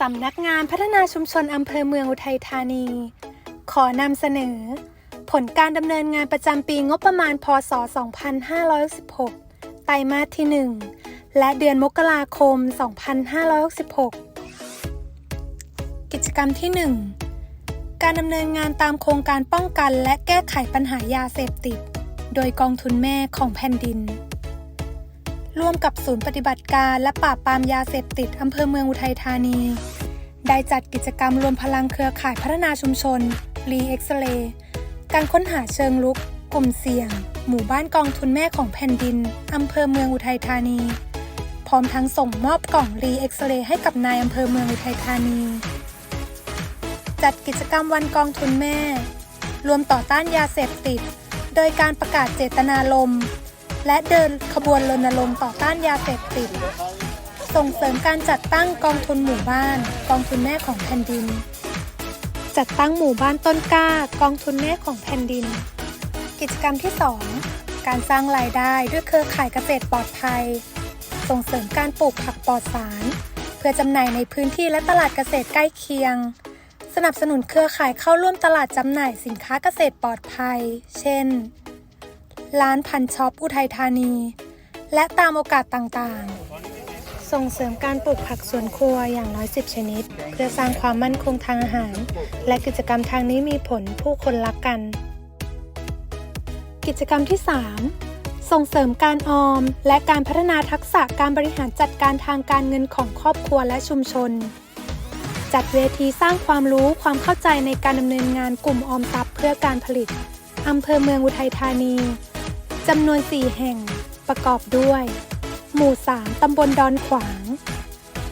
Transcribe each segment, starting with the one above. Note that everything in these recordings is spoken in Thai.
สำนักงานพัฒนาชุมชนอำเภอเมืองอุทัยธานี ขอนำเสนอ ผลการดำเนินงานประจำปีงบประมาณ พศ 2566 ไตรมาสที่ 1 และเดือนมกราคม 2566 กิจกรรมที่ 1 การดำเนินงานตามโครงการป้องกันและแก้ไขปัญหายาเสพติด โดยกองทุนแม่ของแผ่นดิน ร่วมกับศูนย์ปฏิบัติการและปราบปรามยาเสพติดอำเภอเมืองอุทัยธานี ได้จัดกิจกรรมรวมพลังเครือข่ายพัฒนาชุมชน รีเอ็กซเรย์การค้นหาเชิงลุก กลุ่มเสี่ยง หมู่บ้านกองทุนแม่ของแผ่นดินอำเภอเมืองอุทัยธานี พร้อมทั้งส่งมอบกล่องรีเอ็กซเรย์ให้กับนายอำเภอเมืองอุทัยธานี จัดกิจกรรมวันกองทุนแม่ รวมต่อต้านยาเสพติด โดยการประกาศเจตนารมณ์ และเดินขบวนรณรงค์ต่อต้านยาเสพติด ส่งเสริมการจัดตั้งกองทุนหมู่บ้าน กองทุนแม่ของแผ่นดิน จัดตั้งหมู่บ้านต้นกล้า กองทุนแม่ของแผ่นดิน กิจกรรมที่ 2 การสร้างรายได้ด้วยเครือข่ายเกษตรปลอดภัย ส่งเสริมการปลูกผักปลอดสาร เพื่อจำหน่ายในพื้นที่และตลาดเกษตรใกล้เคียง สนับสนุนเครือข่ายเข้าร่วมตลาดจำหน่ายสินค้าเกษตรปลอดภัย เช่น ร้านพันช็อปอุทัยธานี และตามโอกาสต่างๆ ส่งเสริมการปลูกผักสวนครัวอย่างน้อย10ชนิด เพื่อสร้างความมั่นคงทางอาหาร และกิจกรรมทางนี้มีผลผู้คนรักกัน กิจกรรมที่ 3 ส่งเสริมการออม และการพัฒนาทักษะการบริหารจัดการทางการเงินของครอบครัวและชุมชนจัดเวทีสร้างความรู้ความเข้าใจในการดำเนินงานกลุ่มออมทรัพย์เพื่อการผลิต อำเภอเมืองอุทัยธานี จำนวน 4 แห่งประกอบด้วย หมู่ 3 ตำบลดอนขวาง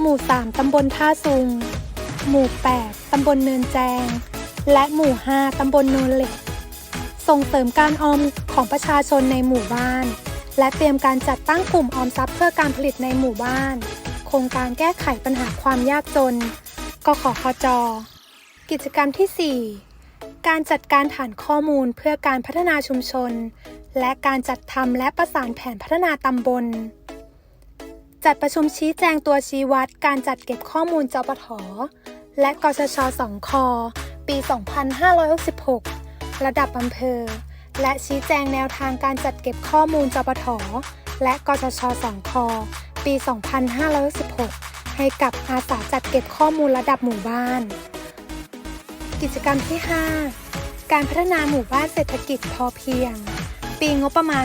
หมู่ 3 ตำบลท่าซุง หมู่ 8 ตำบลเนินแจง และหมู่ 5 ตำบลโนนเหล็ก ส่งเสริมการออมของประชาชนในหมู่บ้าน และเตรียมการจัดตั้งกลุ่มออมทรัพย์เพื่อการผลิตในหมู่บ้าน โครงการแก้ไขปัญหาความยากจน กขคจ กิจกรรมที่ 4 การจัดการฐานข้อมูลเพื่อการพัฒนาชุมชน และการจัดทำและประสานแผนพัฒนาตำบล จัดประชุมชี้แจงตัวชี้วัด การจัดเก็บข้อมูลจปทและกชชสองคปี 2566 ระดับอำเภอ และชี้แจงแนวทางการจัดเก็บข้อมูลจปทและกชชสองคปี 2566 ให้กับอาสาจัดเก็บข้อมูลระดับหมู่บ้าน กิจกรรมที่ 5 การพัฒนาหมู่บ้านเศรษฐกิจพอเพียง ปีงบประมาณ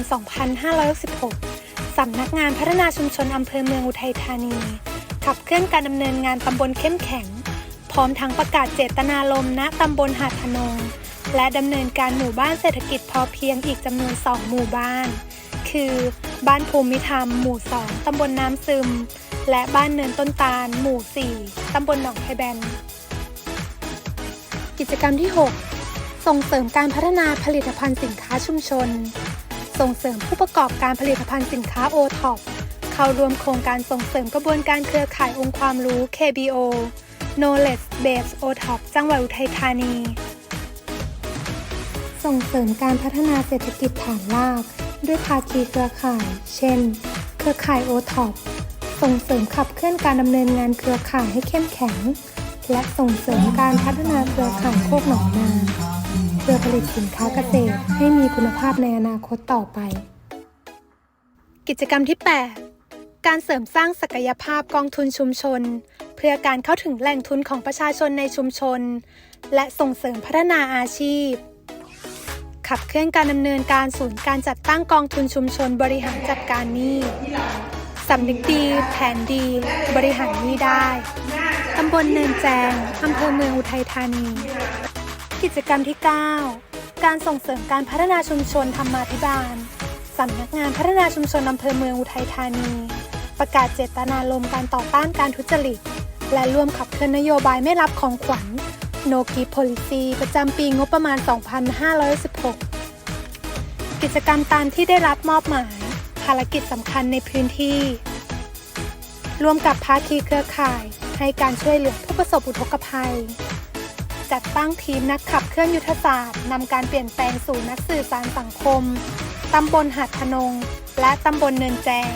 2566 สำนักงานพัฒนาชุมชนอำเภอเมืองอุทัยธานี ขับเคลื่อนการดำเนินงานตำบลเข้มแข็ง พร้อมทั้งประกาศเจตนารมณ์ณตำบลหาดทนง และดำเนินการหมู่บ้านเศรษฐกิจพอเพียงอีกจำนวน 2 หมู่บ้าน คือ บ้านภูมิธรรม หมู่ 2 ตำบลน้ำซึม และบ้านเนินต้นตาล หมู่ 4 ตำบลหนองไทแบน กิจกรรมที่ 6 ส่งเสริมการพัฒนาผลิตภัณฑ์สินค้าชุมชน ส่งเสริมผู้ประกอบการผลิตภัณฑ์สินค้าโอท็อปเข้าร่วมโครงการส่งเสริมกระบวนการเครือข่ายองค์ความรู้ KBO Knowledge Base OTOP จังหวัดอุทัยธานี ส่งเสริมการพัฒนาเศรษฐกิจฐานราก ด้วยภาคีเครือข่าย เช่น เครือข่ายโอท็อปส่งเสริมขับเคลื่อนการดำเนินงานเครือข่ายให้เข้มแข็ง และส่งเสริมการพัฒนาเครือข่ายโคกหนองนาเพื่อผลิตสินค้าเกษตรให้มีคุณภาพในอนาคตต่อไป กิจกรรมที่ 8 การเสริมสร้างศักยภาพกองทุนชุมชน เพื่อการเข้าถึงแหล่งทุนของประชาชนในชุมชน และส่งเสริมพัฒนาอาชีพ ขับเคลื่อนการดำเนินการศูนย์การจัดตั้งกองทุนชุมชนบริหารจัดการหนี้สำนึกดี แผนดี บริหารหนี้ได้ ตำบลเนินแจง อำเภอเมืองอุทัยธานี กิจกรรมที่ 9 การส่งเสริมการพัฒนาชุมชนธรรมาภิบาล สำนักงานพัฒนาชุมชนอำเภอเมืองอุทัยธานี ประกาศเจตนารมณ์การต่อต้านการทุจริต และร่วมขับเคลื่อนนโยบายไม่รับของขวัญ No Gift Policy ประจำปีงบประมาณ 2516 กิจกรรมตามที่ได้รับมอบหมาย ภารกิจสำคัญในพื้นที่ร่วมกับภาคีเครือข่าย ให้การช่วยเหลือผู้ประสบอุทกภัย จัดตั้งทีมนักขับเคลื่อนยุทธศาสตร์นำการเปลี่ยนแปลงสู่นักสื่อสารสังคม ตำบลหัดทนง และตำบลเนินแจง